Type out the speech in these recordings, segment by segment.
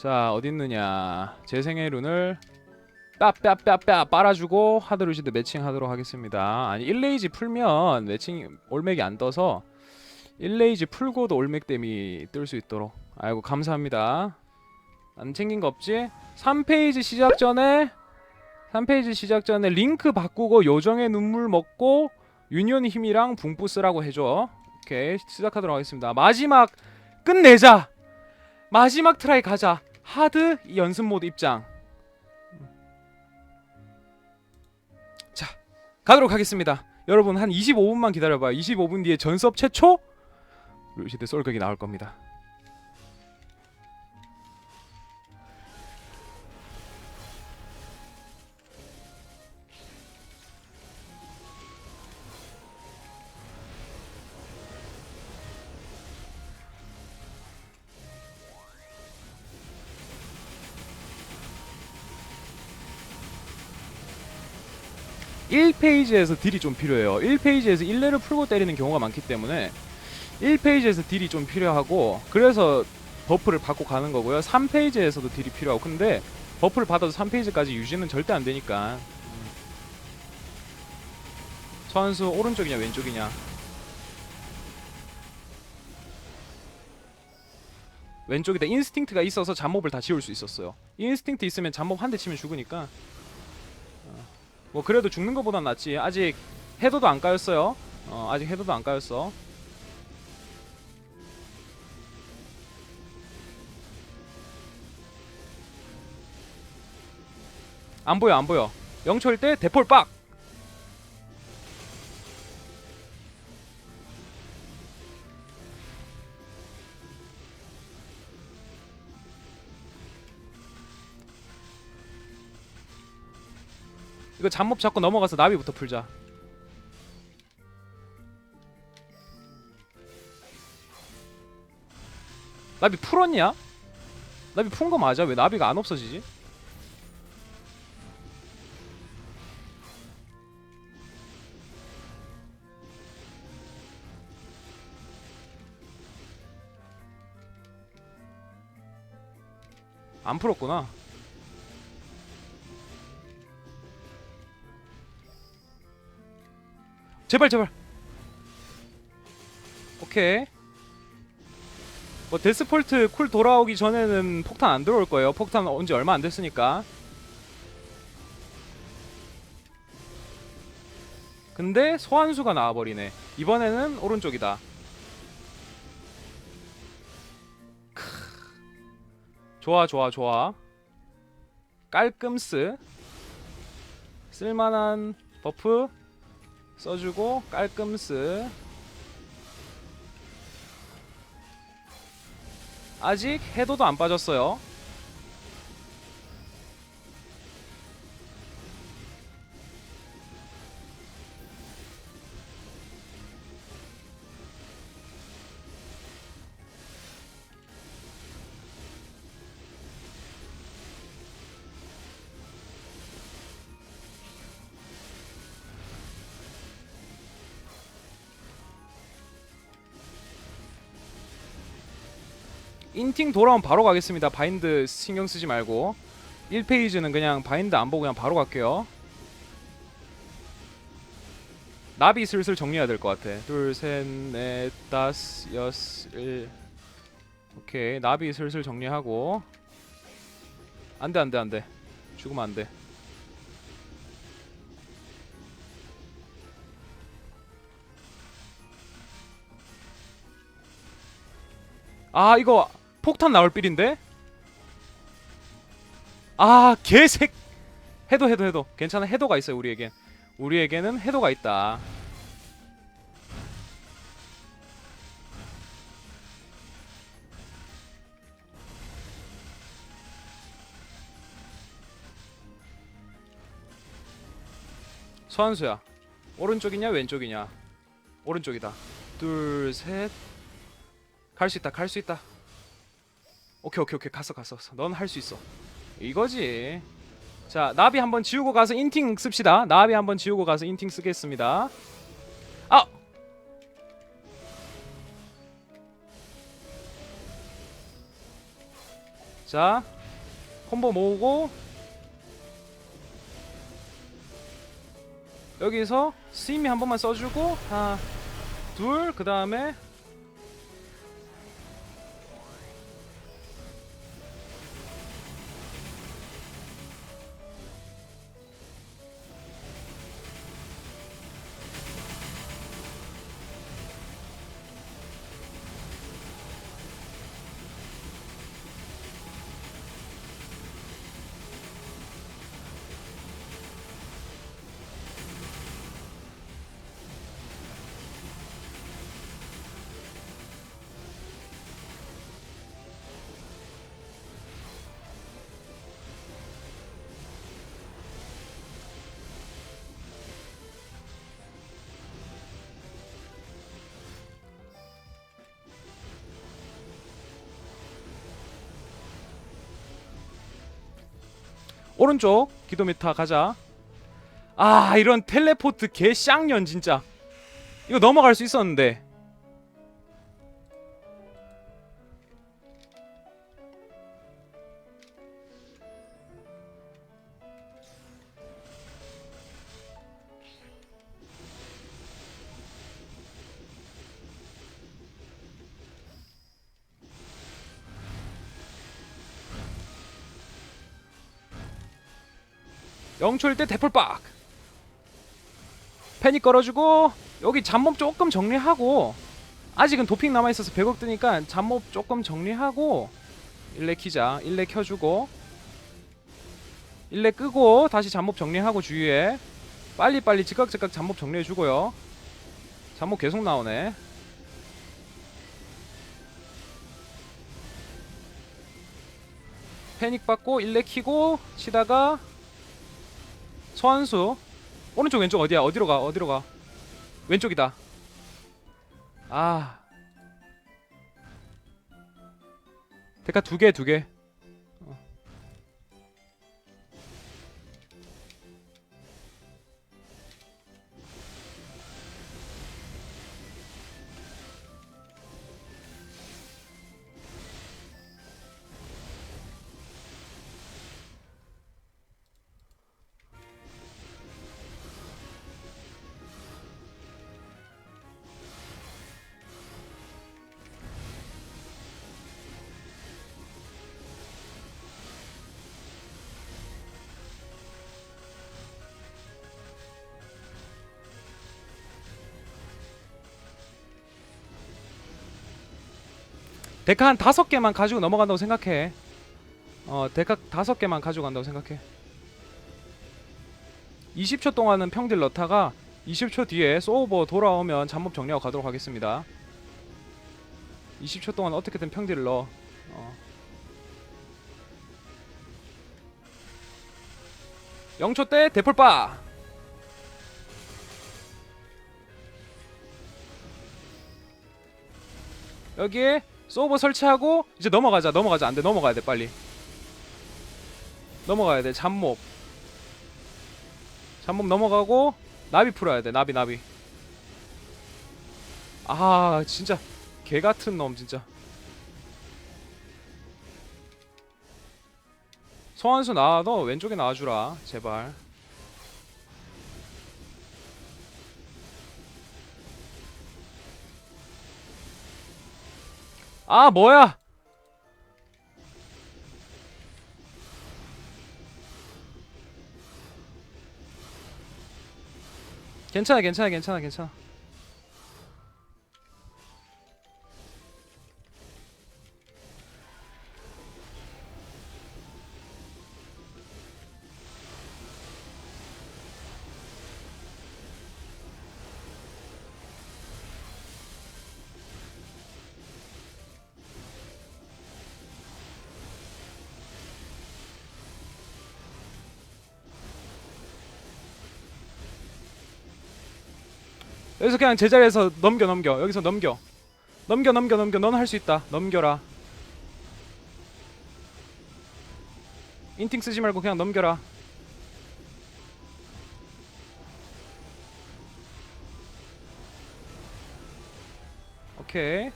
자 어디 있느냐. 재생의 룬을 뼈뼈뼈뼈 빨아주고 하드루시드 매칭하도록 하겠습니다. 아니 1레이지 풀면 매칭 올맥이 안 떠서 1레이지 풀고도 올맥 댐이 뜰 수 있도록. 아이고 감사합니다. 안 챙긴 거 없지? 3페이지 시작 전에 3페이지 시작 전에 링크 바꾸고 요정의 눈물 먹고 유니온 힘이랑 붕뿌 쓰라고 해줘. 오케이 시작하도록 하겠습니다. 마지막 끝내자. 마지막 트라이 가자 하드 연습 모드 입장. 자 가도록 하겠습니다. 여러분 한 25분만 기다려봐요. 25분 뒤에 전섭 최초? 루시드 솔격이 나올 겁니다 1페이지에서 딜이 좀 필요해요. 1페이지에서 1레를 풀고 때리는 경우가 많기 때문에 1페이지에서 딜이 좀 필요하고 그래서 버프를 받고 가는 거고요. 3페이지에서도 딜이 필요하고 근데 버프를 받아도 3페이지까지 유지는 절대 안 되니까. 음. 선수 오른쪽이냐 왼쪽이냐? 왼쪽에다. 인스팅트가 있어서 잠몹을 다 지울 수 있었어요. 인스팅트 있으면 잠몹 한 대 치면 죽으니까 뭐 그래도 죽는 것보단 낫지. 아직 해도도 안 까였어요. 어 아직 해도도 안 까였어. 안 보여 안 보여. 영초일 때 대폴 빡 이거 잠몹 잡고 넘어가서 나비부터 풀자. 나비 풀었냐? 나비 푼 거 맞아? 왜 나비가 안 없어지지? 안 풀었구나. 제발 제발. 오케이. 뭐 데스폴트 쿨 돌아오기 전에는 폭탄 안 들어올 거예요. 폭탄 온 지 얼마 안 됐으니까. 근데 소환수가 나와버리네. 이번에는 오른쪽이다. 크. 좋아 좋아 좋아. 깔끔스. 쓸만한 버프 써주고 깔끔스 아직 해도도 안 빠졌어요 인팅 돌아오면 바로 가겠습니다. 바인드 신경 쓰지 말고. 1페이지는 그냥 바인드 안 보고 그냥 바로 갈게요. 나비 슬슬 정리해야 될 것 같아. 둘 셋 넷 다섯 여섯 일. 오케이. 나비 슬슬 정리하고. 안 돼 안 돼 안 돼. 죽으면 안 돼. 아 이거 폭탄 나올 빌인데? 아 개색. 해도 해도 해도. 괜찮아. 해도가 있어요 우리에겐. 우리에게는 해도가 있다. 소환수야 오른쪽이냐 왼쪽이냐? 오른쪽이다. 둘 셋. 갈 수 있다 갈 수 있다 오케이 오케이 오케이. 갔어 갔어 넌 할 수 있어. 이거지. 자 나비 한번 지우고 가서 인팅 씁시다. 나비 한번 지우고 가서 인팅 쓰겠습니다. 아! 자 콤보 모으고 여기서 스임이 한 번만 써주고 하나 둘 그 다음에 오른쪽 기도미터 가자. 아 이런 텔레포트 개 쌍년 진짜. 이거 넘어갈 수 있었는데 영초일 때 대풀박. 패닉 걸어주고 여기 잡몹 조금 정리하고 아직은 도핑 남아있어서 100억 뜨니까 잡몹 조금 정리하고 일레 키자 일레 켜주고 일레 끄고 다시 잡몹 정리하고 주위에 빨리빨리 즉각즉각 잡몹 정리해주고요. 잡몹 계속 나오네. 패닉 받고 일레 키고 치다가 소환수. 오른쪽 왼쪽 어디야? 어디로 가? 어디로 가? 왼쪽이다. 아. 데카 두개 두개 데카 한 다섯 개만 가지고 넘어간다고 생각해. 어 데카 다섯 개만 가지고 간다고 생각해. 20초 동안은 평딜 넣다가 20초 뒤에 소오버 돌아오면 잠몹 정리하고 가도록 하겠습니다. 20초 동안 어떻게든 평딜을 넣어. 어. 영초 때 대폴바 여기에 소버 설치하고 이제 넘어가자 넘어가자. 안돼 넘어가야 돼 빨리. 넘어가야 돼 잡몹. 잡몹 넘어가고 나비 풀어야 돼 나비 나비. 아 진짜 개 같은 놈 진짜. 소환수 나와 너 왼쪽에 나와주라 제발 아 뭐야? 괜찮아 괜찮아 괜찮아 괜찮아 여기서 그냥 제자리에서 넘겨 넘겨. 여기서 넘겨. 넘겨 넘겨 넘겨. 넌 할 수 있다. 넘겨라. 인팅 쓰지 말고 그냥 넘겨라. 오케이.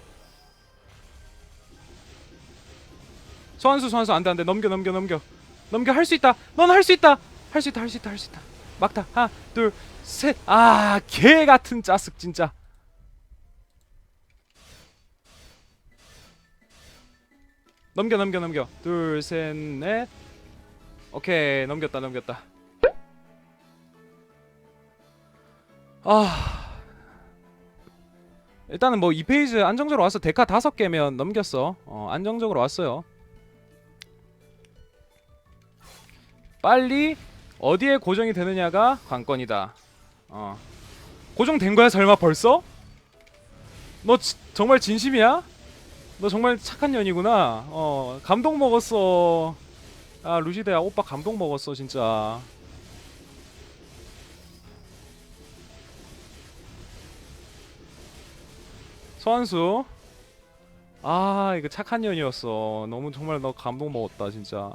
소환수 소환수. 안돼 안돼. 넘겨 넘겨 넘겨. 넘겨. 할 수 있다. 넌 할 수 있다. 할 수 있다 할 수 있다 할 수 있다 막타 하나 둘셋아 개 같은 짜쓱 진짜. 넘겨 넘겨 넘겨. 둘 셋 넷. 오케이 넘겼다 넘겼다. 아. 일단은 뭐 2페이지 안정적으로 왔어 데카 다섯 개면 넘겼어. 어 안정적으로 왔어요. 빨리 어디에 고정이 되느냐가 관건이다. 어. 고정된 거야 설마 벌써? 너 지- 정말 진심이야? 너 정말 착한 년이구나. 어 감동 먹었어. 아 루시드야 오빠 감동 먹었어 진짜. 소환수. 아 이거 착한 년이었어. 너무 정말 너 감동 먹었다 진짜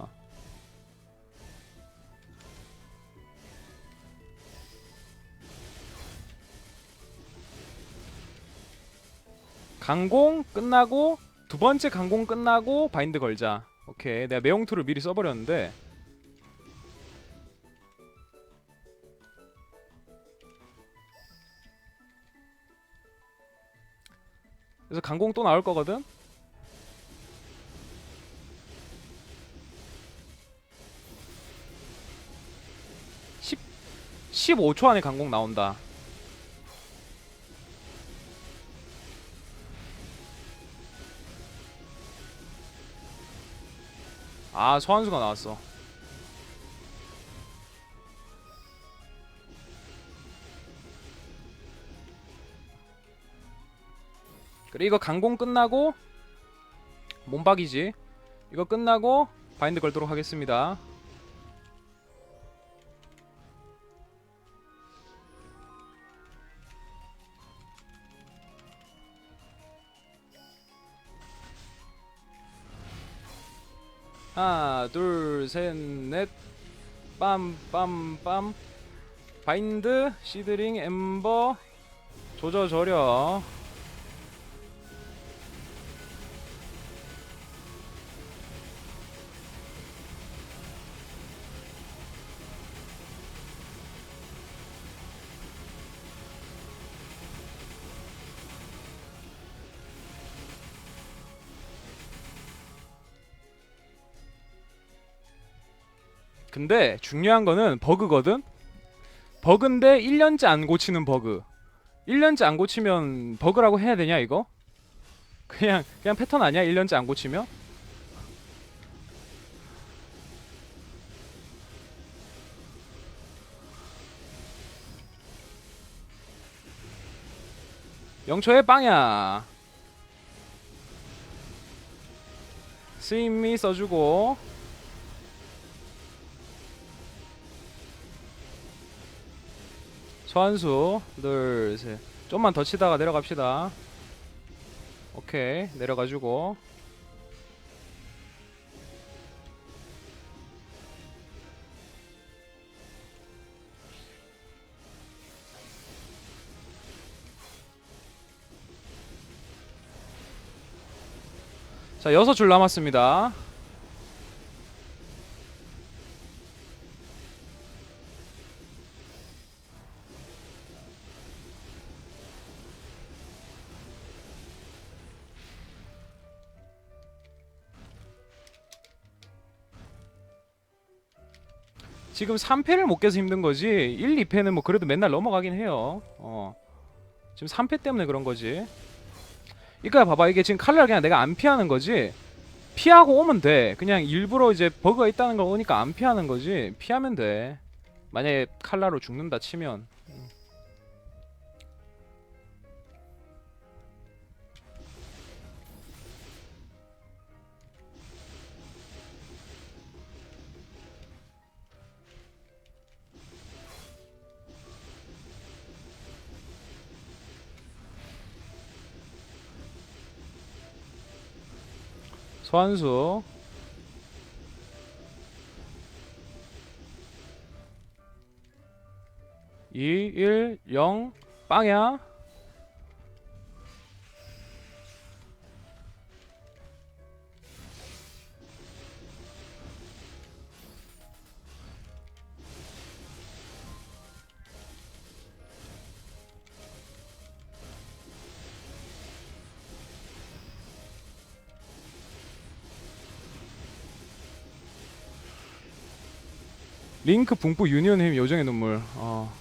강공 끝나고 두 번째 강공 끝나고 바인드 걸자. 오케이. 내가 매용투를 미리 써버렸는데. 그래서 강공 또 나올 거거든? 10 15초 안에 강공 나온다 아 소환수가 나왔어. 그래 이거 강공 끝나고 몸박이지. 이거 끝나고 바인드 걸도록 하겠습니다 하나 둘 셋 넷. 빰빰빰. 바인드 시드링 엠버. 조져 저려 근데 중요한 거는 버그거든. 버그인데 1년째 안 고치는 버그. 1년째 안 고치면 버그라고 해야 되냐 이거? 그냥 그냥 패턴 아니야? 1년째 안 고치면? 영초의 빵야. 스임미 써주고 소환수 둘셋. 좀만 더 치다가 내려갑시다. 오케이 내려가지고. 자 여섯 줄 남았습니다 지금 3패를 못 깨서 힘든 거지. 1, 2패는 뭐 그래도 맨날 넘어가긴 해요. 어. 지금 3패 때문에 그런 거지. 이거야 봐봐. 이게 지금 칼날 그냥 내가 안 피하는 거지. 피하고 오면 돼. 그냥 일부러 이제 버그가 있다는 거 오니까 안 피하는 거지. 피하면 돼. 만약에 칼날로 죽는다 치면 소환수. 이, 일, 영, 빵야 링크 붕뿌 유니온 힘 요정의 눈물. 어.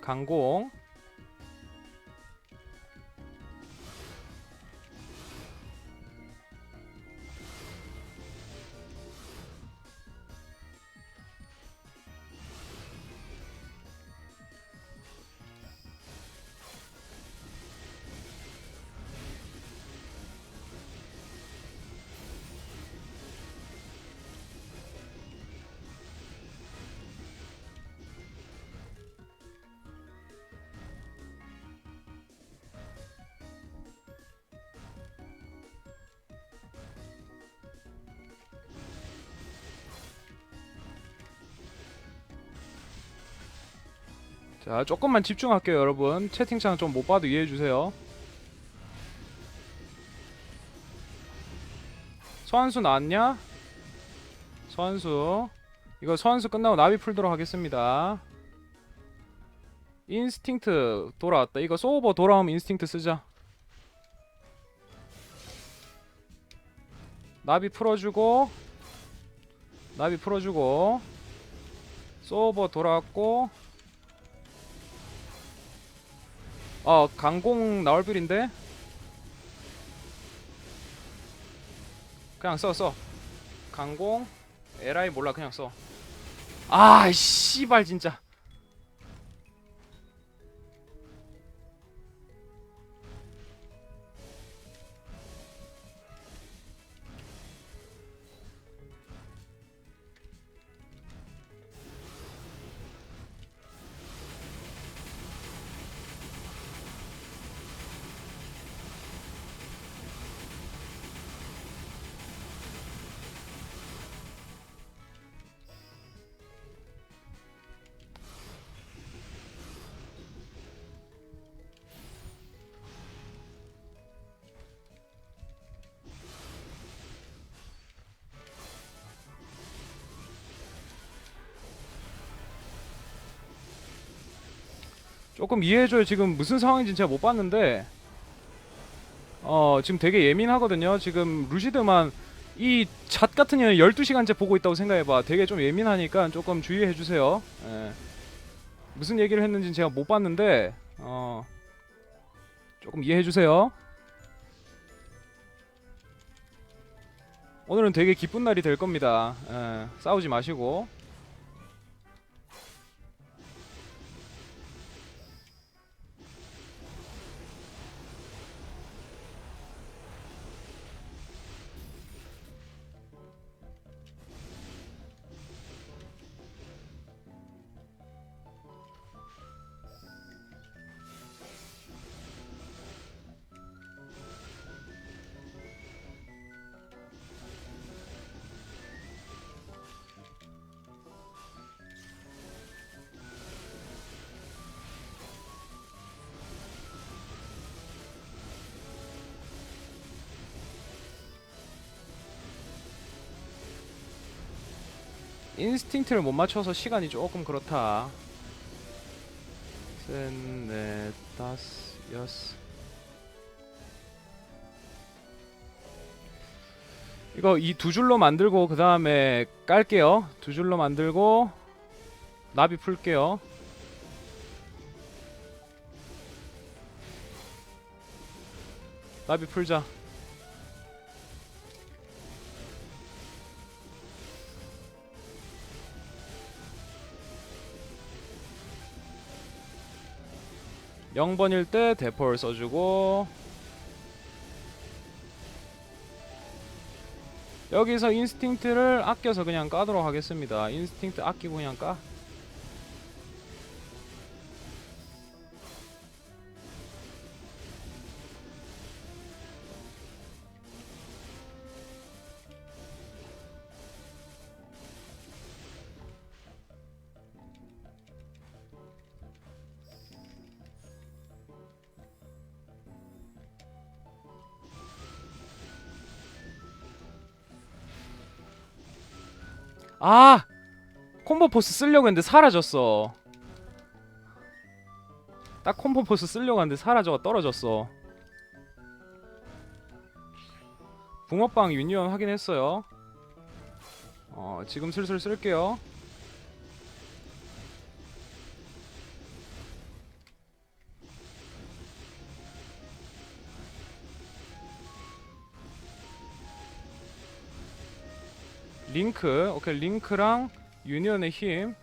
강공 자 조금만 집중할게요 여러분. 채팅창 좀 못 봐도 이해해 주세요. 소환수 나왔냐? 소환수. 이거 소환수 끝나고 나비 풀도록 하겠습니다. 인스팅트 돌아왔다. 이거 소오버 돌아오면 인스팅트 쓰자. 나비 풀어주고 나비 풀어주고. 소오버 돌아왔고 어 강공 나올 빌인데 그냥 써 써. 강공 에라이 몰라 그냥 써. 아 씨발 진짜. 조금 이해해줘요. 지금 무슨 상황인지 제가 못 봤는데, 어, 지금 되게 예민하거든요. 지금 루시드만 이 잣 같은 년을 12시간째 보고 있다고 생각해봐. 되게 좀 예민하니까 조금 주의해주세요. 예. 무슨 얘기를 했는지 제가 못 봤는데, 어, 조금 이해해주세요. 오늘은 되게 기쁜 날이 될 겁니다. 예, 싸우지 마시고. 인스팅트를 못 맞춰서 시간이 조금 그렇다. 셋, 넷, 다섯, 여섯. 이거 이 두 줄로 만들고 그 다음에 깔게요. 두 줄로 만들고 나비 풀게요. 나비 풀자. 영번일 때 대포를 써주고 여기서 인스팅트를 아껴서 그냥 까도록 하겠습니다. 인스팅트 아끼고 그냥 까. 아 콤보 포스 쓰려고 했는데 사라졌어. 딱 콤보 포스 쓰려고 했는데 사라져 떨어졌어. 붕어빵 유니온 확인했어요. 어 지금 슬슬 쓸게요 링크. 오케이 링크랑 유니온의 힘.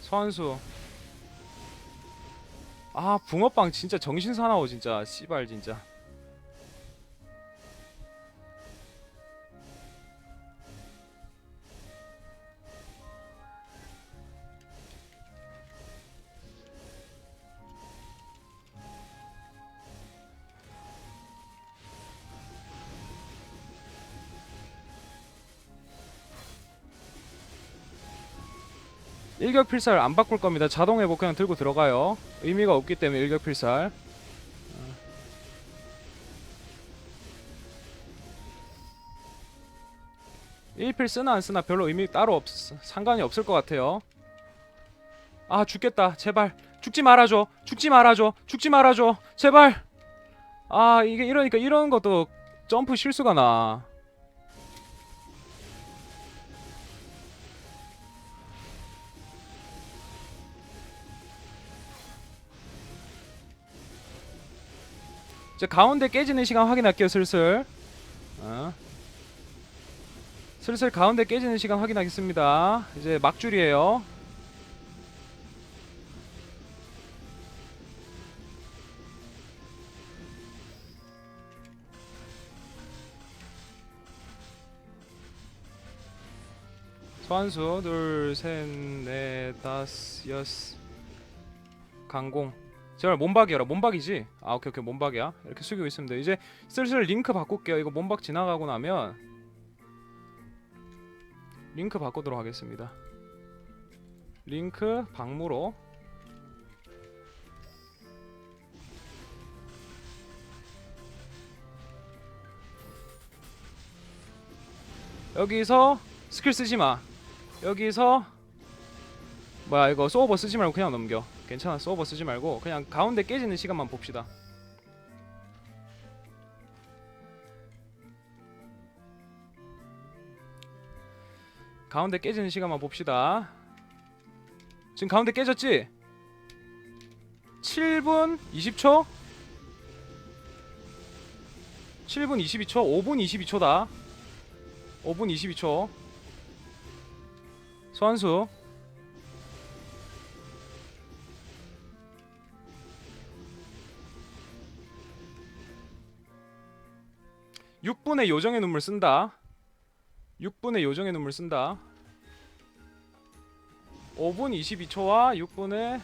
선수. 아 붕어빵 진짜 정신 사나워 진짜. 씨발 진짜 일격 필살 안 바꿀 겁니다. 자동 회복 그냥 들고 들어가요. 의미가 없기 때문에 일격 필살. 어. 일필 쓰나 안 쓰나 별로 의미 따로 없 상관이 없을 것 같아요. 아 죽겠다 제발 죽지 말아줘 죽지 말아줘 죽지 말아줘 제발 아 이게 이러니까 이런 것도 점프 실수가 나. 이제 가운데 깨지는 시간 확인할게요 슬슬. 어. 슬슬 가운데 깨지는 시간 확인하겠습니다. 이제 막줄이에요. 소환수 둘 셋 넷 다섯 여섯. 강공 제발 몸박이어라. 몸박이지? 아 오케이 오케이. 몸박이야. 이렇게 숙이고 있습니다 이제 슬슬 링크 바꿀게요. 이거 몸박 지나가고 나면 링크 바꾸도록 하겠습니다. 링크 박무로. 여기서 스킬 쓰지마. 여기서 뭐야 이거 소오버 쓰지 말고 그냥 넘겨 괜찮아. 서버 쓰지 말고 그냥 가운데 깨지는 시간만 봅시다. 가운데 깨지는 시간만 봅시다. 지금 가운데 깨졌지? 7분 20초? 7분 22초? 5분 22초다. 5분 22초. 소환수 6분의 요정의 눈물 쓴다. 6분의 요정의 눈물 쓴다. 5분 22초와 6분의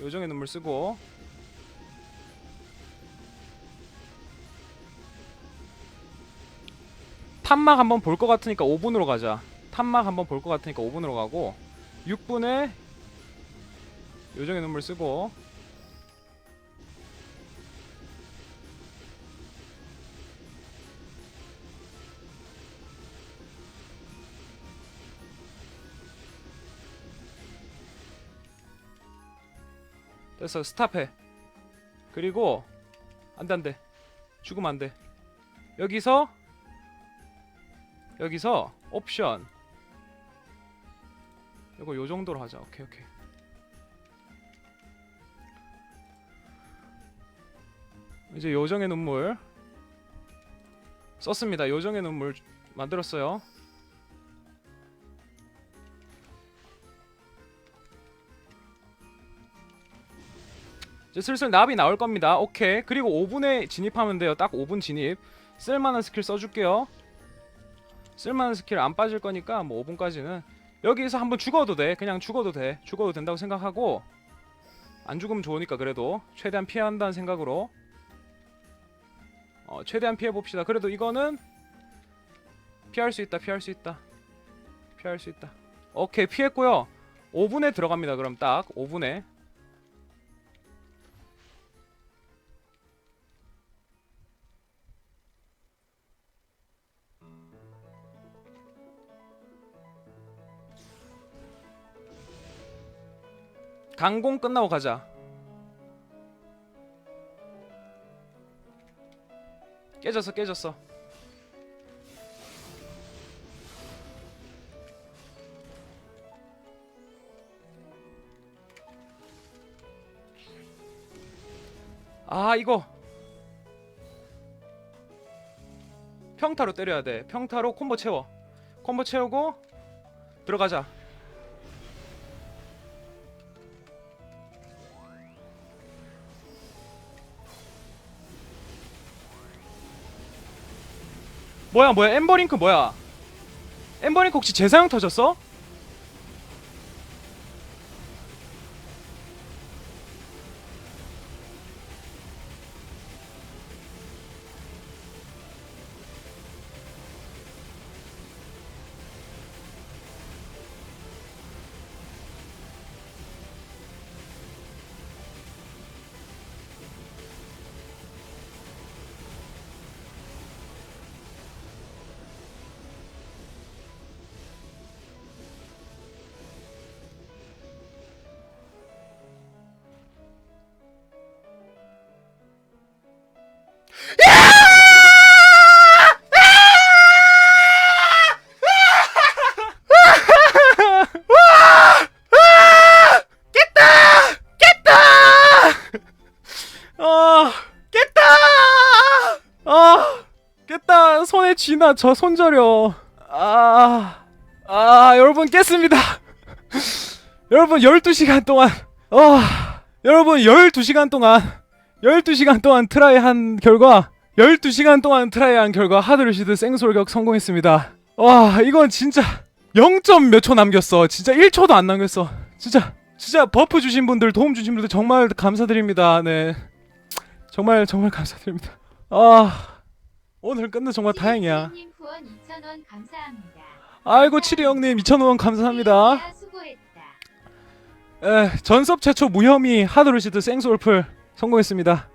요정의 눈물 쓰고. 탐막 한번 볼 것 같으니까 5분으로 가자. 탐막 한번 볼 것 같으니까 5분으로 가고 6분의 요정의 눈물 쓰고 됐어 스탑해. 그리고 안돼 안돼. 죽으면 안돼. 여기서 여기서 옵션. 이거 요 정도로 하자. 오케이 오케이. 이제 요정의 눈물 썼습니다. 요정의 눈물 만들었어요 이제 슬슬 납이 나올 겁니다. 오케이. 그리고 5분에 진입하면 돼요. 딱 5분 진입. 쓸만한 스킬 써줄게요. 쓸만한 스킬 안 빠질 거니까 뭐 5분까지는 여기서 한번 죽어도 돼. 그냥 죽어도 돼. 죽어도 된다고 생각하고 안 죽으면 좋으니까 그래도 최대한 피해야 한다는 생각으로 어, 최대한 피해 봅시다. 그래도 이거는 피할 수 있다. 피할 수 있다. 피할 수 있다. 오케이 피했고요. 5분에 들어갑니다. 그럼 딱 5분에 강공 끝나고 가자. 깨졌어 깨졌어. 아 이거 평타로 때려야 돼. 평타로 콤보 채워. 콤보 채우고 들어가자. 뭐야 뭐야 엠버링크 뭐야? 엠버링크 혹시 재사용 터졌어? 저 손저려 아, 아 여러분 깼습니다. 여러분 12시간 동안 아 여러분 12시간 동안 12시간 동안 트라이 한 결과 12시간 동안 트라이 한 결과 하드루시드 생솔격 성공했습니다. 와 이건 진짜 0. 몇 초 남겼어. 진짜 1초도 안 남겼어. 진짜 진짜 버프 주신 분들 도움 주신 분들 정말 감사드립니다. 네. 정말 정말 감사드립니다. 아 오늘 끝내 정말 다행이야. 님 후원 2,000원 감사합니다. 아이고 치리 형님 2,000원 감사합니다. 야, 수고했다. 에 전섭 최초 무혐의 하드루시드 생솔풀 성공했습니다.